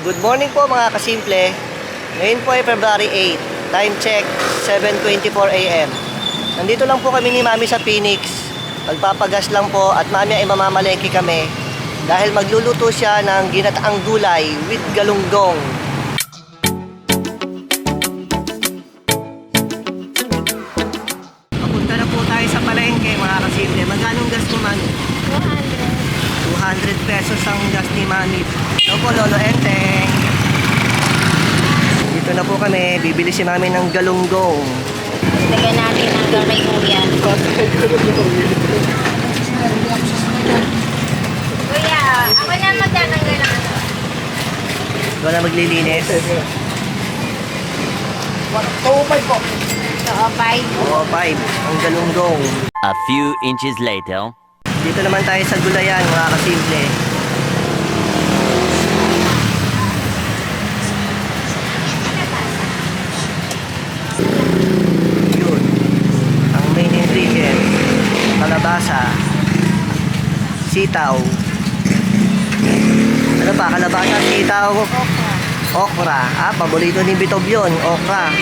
Good morning po mga kasimple. Ngayon po ay February 8. Time check, 7.24 a.m. Nandito lang po kami ni Mami sa Phoenix. Magpapagas lang po at Mami ay mamamalengke kami dahil magluluto siya ng ginataang gulay with galunggong. Papunta na po tayo sa palengke mga kasimple. Magkano gas mo Mami? 200 pesos ang gas ni Mami. Ito po, Lolo Enteng. Dito na po kami. Bibili si Mami ng galunggong. Lagyan natin ng mo yan. Kuya, ako na magtatanggal ng ano. Ikaw na maglilinis. So, five. Oo, 5. Ang galunggong. A few inches later. Dito naman tayo sa gulayan, mga kasimple. Yun. Ang main ingredient. Kalabasa. Sitaw. Ano pa? Kalabasa, sitaw. Okra. Ah, paborito ni Bitob yun. Okra.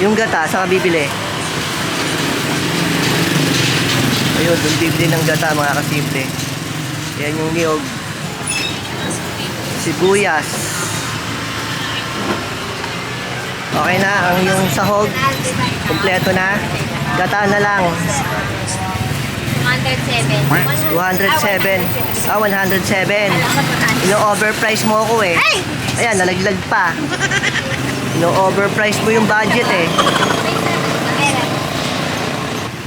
Yung gata, saan ka bibili? Ayun, doon bibili ng gata mga kasimple. Yan yung niyog. Sibuyas. Okay na, ang yung sahog, kompleto na. Gata na lang. 107. 207. Ah, 107. Ino-overprice mo ako eh. Ayan, nalaglag pa. Ino-overprice mo yung budget eh.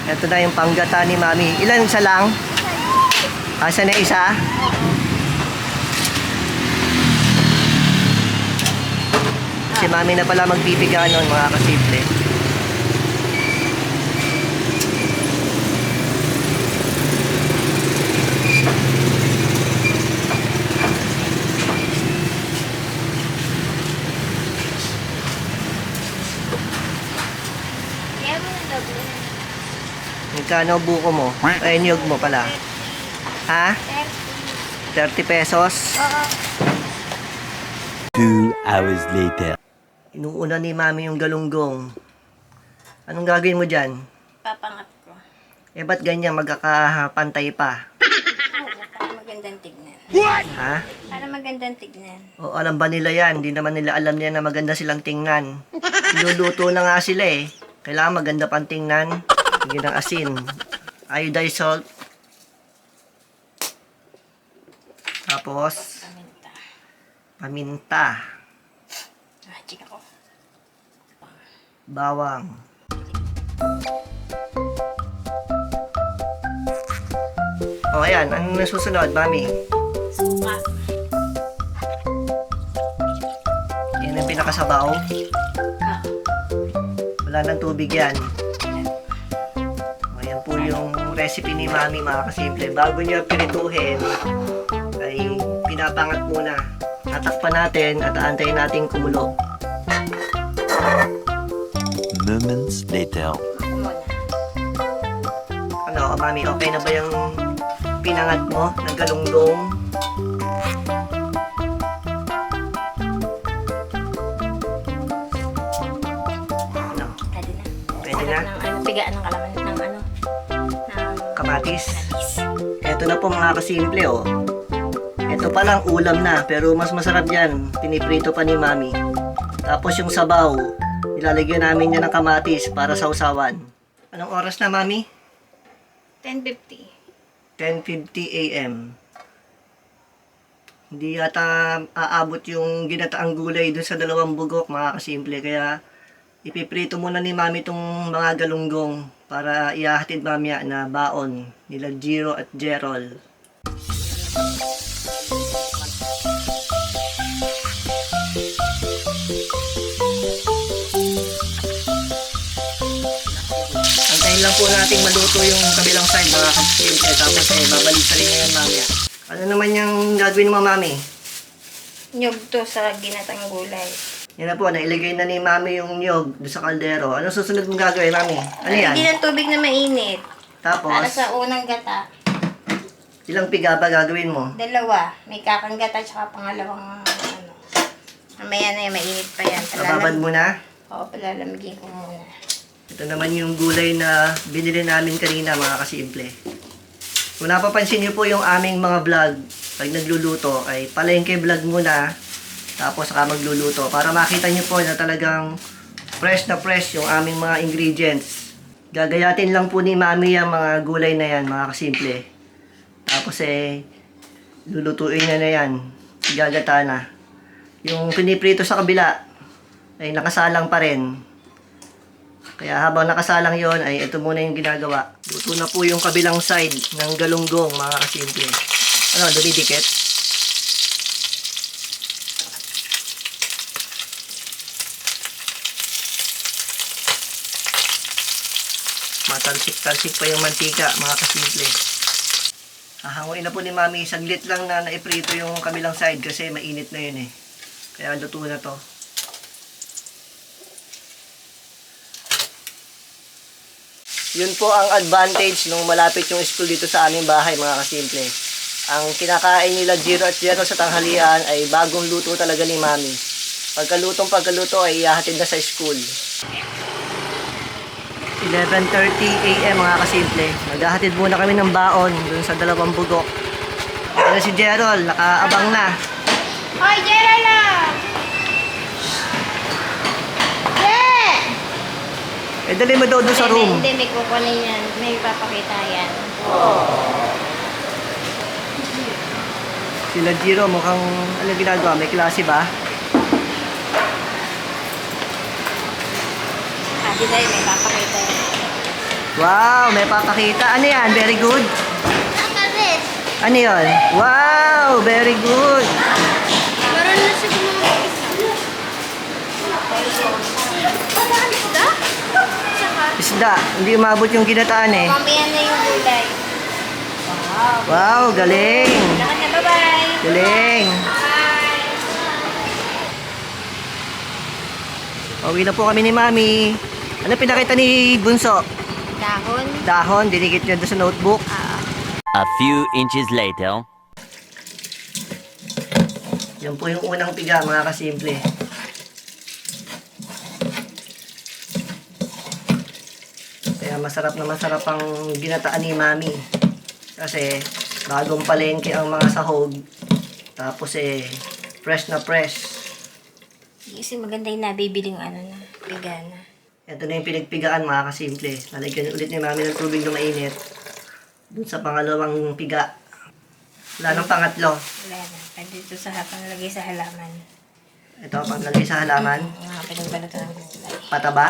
Ito na yung panggata ni Mami. Ilan isa lang? Asa na isa? Si Mami na pala magpipiga nun, mga kasimple. Magkano buko mo? Ay, niyog mo pala. Ha? 30 pesos? Oo. Two hours later. Inuuna ni Mami yung galunggong. Anong gagawin mo dyan? Papangat ko. Eh, ba't ganyan magkakapantay pa? Para magandang tignan. Ha? Para magandang tignan. O alam ba nila yan? Hindi naman nila alam niya na maganda silang tingnan. Luluto na nga sila eh. Kailangan maganda pang tingnan. Hindi ng asin. Iodized salt. Tapos, Paminta. paminta. Ah, chika ko. Bawang. O ayan, ano na susunod, Mami? Suka. Yan ang pinakasabaw. Wala nang tubig yan. Ayan po yung recipe ni Mami mga kasimple. Bago niya pirituhin, ay pinapangat muna. Tatakpan natin at aantayin natin kumulo. Moments later. Ano, Mami, okay na ba yung pinangat mo ng galunggong? Ano, Pwede na. pwede na? Ng ano, pigaan ng kalaman ng ano. Ng Kamatis? kamatis. Ito na po mga kasimple oh. Ito palang ulam na pero mas masarap yan. Piniprito pa ni Mami. Tapos yung sabaw, ilalagyan namin yan ng kamatis para sa usawan. Anong oras na Mami? 10.50. 10.50 a.m. Hindi yata aabot yung ginataang gulay dun sa dalawang bugok mga kasimple. Kaya ipiprito muna ni Mami itong mga galunggong para ihahatid mamaya na baon nila Jiro at Gerald. Lang po natin maluto yung kabilang side mga kasimple. Tapos eh, babalik sa rin yan mamaya. Ano naman yung gagawin mo mami? Nyug to sa ginatang gulay. Yan na po, nailagay na ni mami yung doon sa kaldero. Ano susunod mong gagawin mami? Ano yan? Hindi ng tubig na mainit. Tapos, Para sa unang gata, ilang piga ba gagawin mo? dalawa. May kakang gata tsaka pangalawang ano. Mamaya na yan, mainit pa yan. Bababad mo na. Oo, palalamigin ko muna. Ito naman yung gulay na binili namin kanina mga kasimple. Kung napapansin niyo po yung aming mga vlog, pag nagluluto ay palengke vlog muna, tapos saka magluluto para makita niyo po na talagang fresh na fresh yung aming mga ingredients. Gagayatin lang po ni Mami yung mga gulay na yan mga kasimple. Tapos eh, lulutuin niya na yan. Gagata na. Yung piniprito sa kabila ay nakasalang pa rin. Kaya habang nakasalang yon ay ito muna yung ginagawa. Luto na po yung kabilang side ng galunggong mga kasimple. Ano, dumidikit? Matalsik-talsik pa yung mantika mga kasimple. Hahanguin na po ni Mami. Saglit lang na naiprito yung kabilang side kasi mainit na yun eh. Kaya luto na to. Yun po ang advantage nung malapit yung school dito sa aming bahay mga kasimple. Ang kinakain nila Jiro at Jero sa tanghalian ay bagong luto talaga ni Mami. Pagkalutong pagkaluto ay ihahatid na sa school. 11.30 a.m. mga kasimple. Maghahatid muna kami ng baon dun sa dalawang bugok. Ano si Gerald, nakaabang na. Hoy, Jerala! Eh, dali mo daw doon sa room. Hindi, may kukunin yan. May papakita yan. Sila Jiro, mukhang ano ginagawa? May klase ba? Sabi tayo, may papakita yan. Wow, may papakita. Ano yan? Very good. Nakalit! Ano yun? Wow, very good. Meron na siya gumawa isda? Tsaka, Isda, hindi umabot yung ginataan eh. mamaya na yung gulay. Wow. Wow, galing. Lakad na, bye-bye! Galing. Bye! Pauwi na po kami ni Mami. Ano pinakita ni Bunso? Dahon. Dahon, dinikit niya doon sa notebook. Ah, A few inches later. Yan po yung unang piga, mga kasimple. Masarap na masarap ang ginataan ni Mami. Kasi bagong palengke ang mga sahog. Tapos eh, fresh na fresh. kasi maganda yung nabibiling ano na, bigana. Ito na yung pinagpigaan mga kasimple. Lalagyan ulit ni Mami ng tubig na mainit. Dun sa pangalawang piga. Wala nang pangatlo. Wala na. Pwede ito sa panglagay sa halaman. Ito, panglagay sa halaman. Mga pinagbalot ng gulay. Pataba.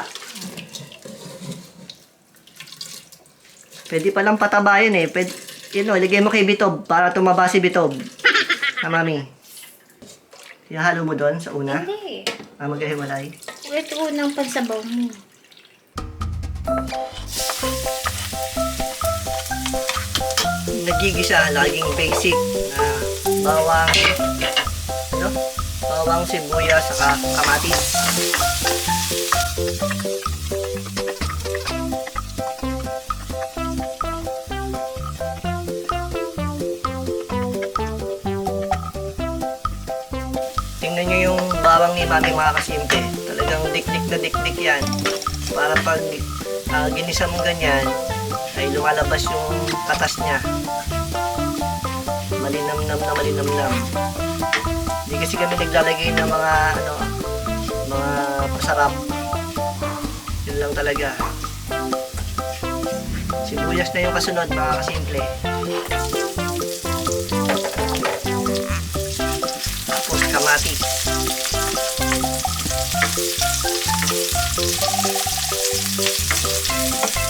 Pwede palang pataba yun eh. Pwede, yun o, ilagay mo kay Bitob para tumaba si Bitob. Ha, Mami? Ihalo mo doon sa una. Hindi. Ah, magkahiwalay. Ito unang pansabaw mo. Nagigisa, laging basic na bawang, ano? Bawang, sibuyas, saka kamatis. Bawang ni Mami mga kasimple. Talagang dik-dik na dik-dik yan. Para pag ah, ginisa mo ganyan, ay lumalabas yung katas niya. Malinamnam na malinamnam. Hindi kasi kami naglalagay ng mga ano, mga pasarap. Yun lang talaga. Sibuyas na yung kasunod mga kasimple. Tapos kamatis. Thank you.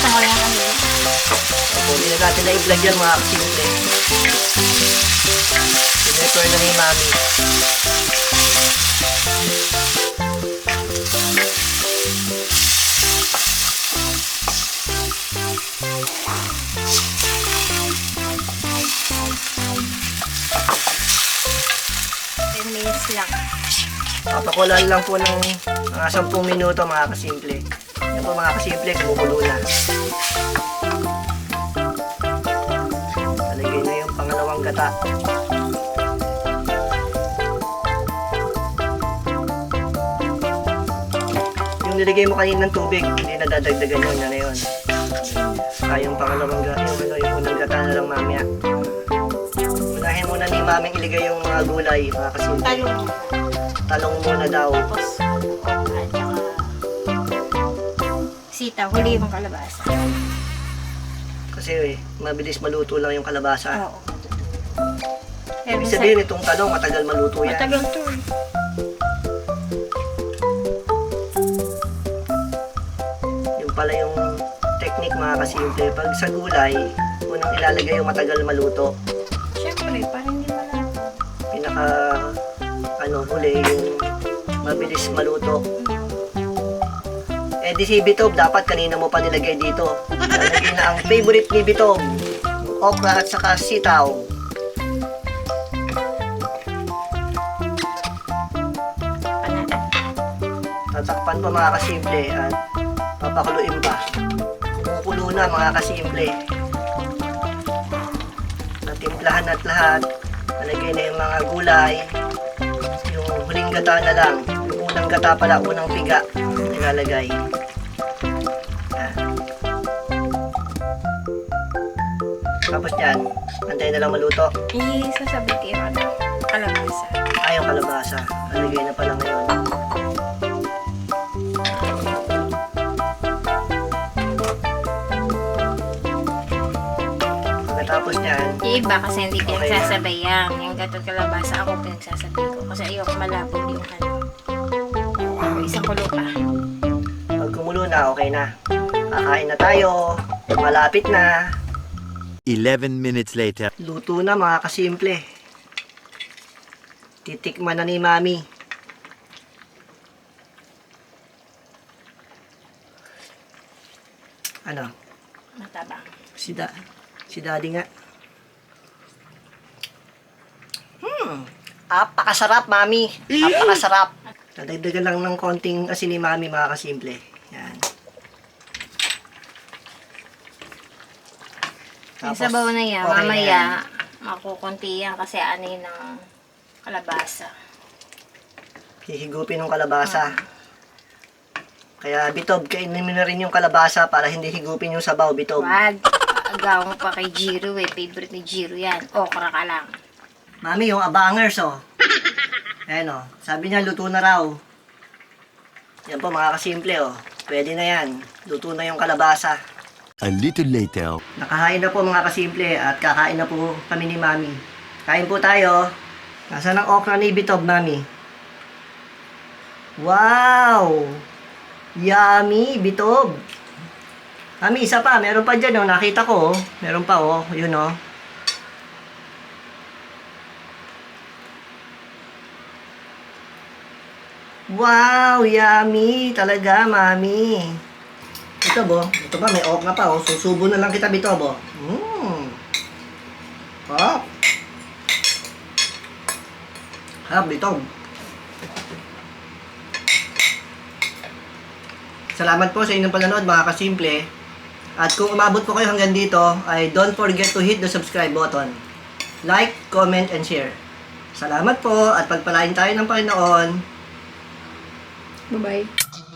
Hugasan ko lang kami. Opo, hindi na natin na-vlog yan mga kasimple. Pineper na ni Mami. Minutes lang. Papakulan lang po ng mga 10 minuto mga kasimple. Yan po mga kasimple, kumukulo na. Talagay na yung pangalawang gata. Yung nilagay mo kanina ng tubig, hindi na dadagdagan yun, na yun. Saka yung pangalawang gata, yung, ano, yung unang gata na lang mamaya. Unahin muna ni maming ilagay yung mga gulay, mga kasimple. Talong. Talong muna daw. Tapos, sitaw. Huli yung kalabasa. Kasi eh, mabilis maluto lang yung kalabasa. Oo. Eh, Ibig sabihin itong talong matagal maluto yan. Matagal to eh. Yung pala yung technique mga kasimple. Pag sa gulay, unang ilalagay yung matagal maluto. Siyempre, parang hindi malabo. Pinaka ano huli yung mabilis maluto. Eh di si Bitob, dapat kanina mo pa nilagay dito. Nalagay na ang favorite ni Bitob. Okra at saka sitaw. Tatakpan pa mga kasimple at papakuluin pa. Kumukulo na mga kasimple. Natimplahan at lahat. Nalagay na yung mga gulay. Yung huling gata na lang. Yung unang gata pala, unang piga. Nilalagay. Tapos yan, antayin na lang maluto. Isasabi ko ano, kalabasa. Ayaw kalabasa. Nalagay na pala ngayon. Pagkatapos niyan, Yung iba kasi hindi Okay. pinagsasabay yan. Yung gatot kalabasa ako pinagsasabay ko. Kasi ayoko malabog yung ano. Isang kulo pa. pag kumulo na, okay na. Kakain na tayo. Malapit na. 11 minutes later. Luto na mga kasimple. Titikman na ni Mami. Ano? Matabang. Si, da, si Daddy nga. Hmm. Apakasarap, Mami. Apakasarap. Dadagdagan lang ng konting asin ni Mami, mga kasimple. Yung sabaw na yan, okay mamaya, yan. makukunti yan kasi ano yun ng kalabasa. Hihigupin ng kalabasa. Kaya, Bitob, kainin mo na rin yung kalabasa para hindi higupin yung sabaw, Bitob. Wag. Agaw mo pa kay Jiro eh. Favorite ni Jiro yan. Okra ka lang. Mami, yung abangers, oh. Ayan, oh. Sabi niya, luto na raw. Yan po, mga kasimple, oh. Pwede na yan. Luto na yung kalabasa. A little later. Nakahain na po mga kasimple at kakain na po kami ni Mami. Kain po tayo. Nasaan ang okra ni Bitob, Mami? Wow! Yummy, Bitob! Mami, isa pa. Meron pa dyan, oh. Nakita ko, oh. Meron pa, oh. Yun, oh. Wow! Yummy! Talaga, Mami. Ito bo, ito ba may okra pa oh. Susubo na lang kita bito bo. Mmm. Hap. Hap bito. Salamat po sa inyong panonood mga kasimple. At kung umabot po kayo hanggang dito, ay don't forget to hit the subscribe button. Like, comment, and share. Salamat po at pagpalain tayo ng Panginoon. Bye-bye.